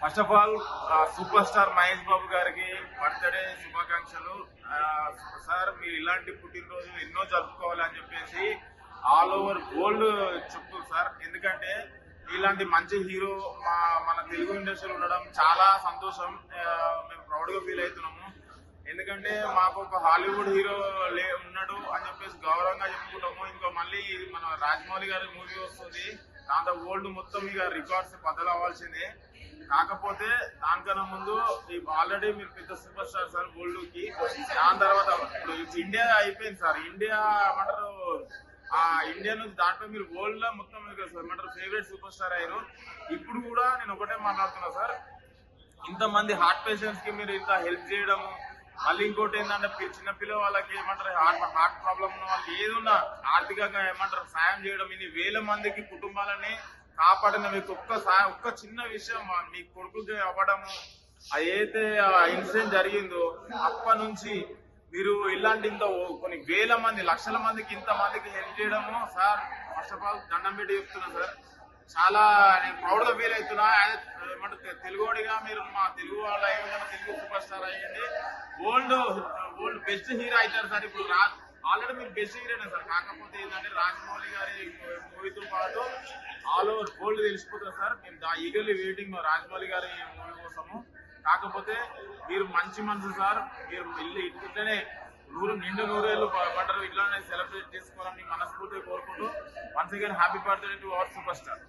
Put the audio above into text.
First of all super star Mahesh Babu గారికి birthday శుభాకాంక్షలు. Sir మీరు ఇలాంటి పుట్టినరోజు ఎన్నో జరుపుకోవాలని చెప్పేసి ఆల్ ఓవర్ గోల్డ్ చెప్తుంది సార్. ఎందుకంటే ఇలాంటి మంచి హీరో మా మన తెలుగు ఇండస్ట్రీలో ఉండడం చాలా సంతోషం. మేము ప్రౌడ్గా ఫీల్ అవుతున్నాము. ఎందుకంటే మాకు ఒక హాలీవుడ్ హీరో లే ఉన్నాడు అని చెప్పేసి గౌరవంగా చెప్పుకుంటాము. ఇంకో మళ్ళీ మన రాజమౌళి గారి మూవీ వస్తుంది. దాంతో వరల్డ్ మొత్తం ఇక రికార్డ్స్ బదలవ్వాల్సిందే కాకపోతే దానికన్నా ముందు ఆల్రెడీ మీరు పెద్ద సూపర్ స్టార్ సార్ గోల్డ్కి దాని తర్వాత ఇప్పుడు ఇండియా అయిపోయింది సార్. ఇండియా ఏమంటారు? ఆ ఇండియా నుంచి దాంట్లో మీరు వరల్డ్లో మొత్తం సార్ ఏమంటారు? ఫేవరెట్ సూపర్ స్టార్ అయ్యారు ఇప్పుడు కూడా నేను ఒకటే మాట్లాడుతున్నా సార్. ఇంతమంది హార్ట్ పేషెంట్స్కి మీరు ఇంత హెల్ప్ చేయడం మళ్ళీ ఇంకోటి ఏంటంటే చిన్న పిల్ల వాళ్ళకి ఏమంటారు? హార్ట్ హార్ట్ ప్రాబ్లం ఉన్న వాళ్ళకి ఏదున్నా ఆర్థికంగా ఏమంటారు? సాయం చేయడం ఇది వేల మందికి కుటుంబాలని కాపాడిన మీకు ఒక్క ఒక్క చిన్న విషయం మీ కొడుకు అవ్వడము అదైతే ఇన్సిడెంట్ జరిగిందో అప్పటి నుంచి మీరు ఇలాంటి ఇంత కొన్ని వేల మంది లక్షల మందికి ఇంత మందికి హెల్ప్ చేయడము సార్ ఫస్ట్ ఆఫ్ ఆల్ దండం పెట్టి చెప్తున్నా సార్. చాలా నేను ప్రౌడ్గా ఫీల్ అవుతున్నా. ఏమంటే తెలుగుడిగా మీరు మా తెలుగు వాళ్ళు అయ్యండి తెలుగు సూపర్ స్టార్ అయ్యండి. ఓల్డ్ ఓల్డ్ బెస్ట్ హీరో అవుతారు సార్. ఇప్పుడు రా ఆల్రెడీ మీరు బెస్ట్ హీరోనే సార్. కాకపోతే ఏంటంటే రాజమౌళి గారి మూవీతో పాటు ఆల్ ఓవర్ గోల్డ్ తెలిసిపోతుంది సార్. మేము దా ఈగర్లీ వెయిటింగ్ రాజమౌళి గారి మూవీ కోసము. కాకపోతే మీరు మంచి మనసు సార్. మీరు ఇల్లు ఇట్లనే నూరు నిండు నూరేళ్ళు పడ్డారు. ఇట్లానే సెలబ్రేట్ చేసుకోవాలని మనస్ఫూర్తిగా కోరుకుంటూ once again happy birthday to our super star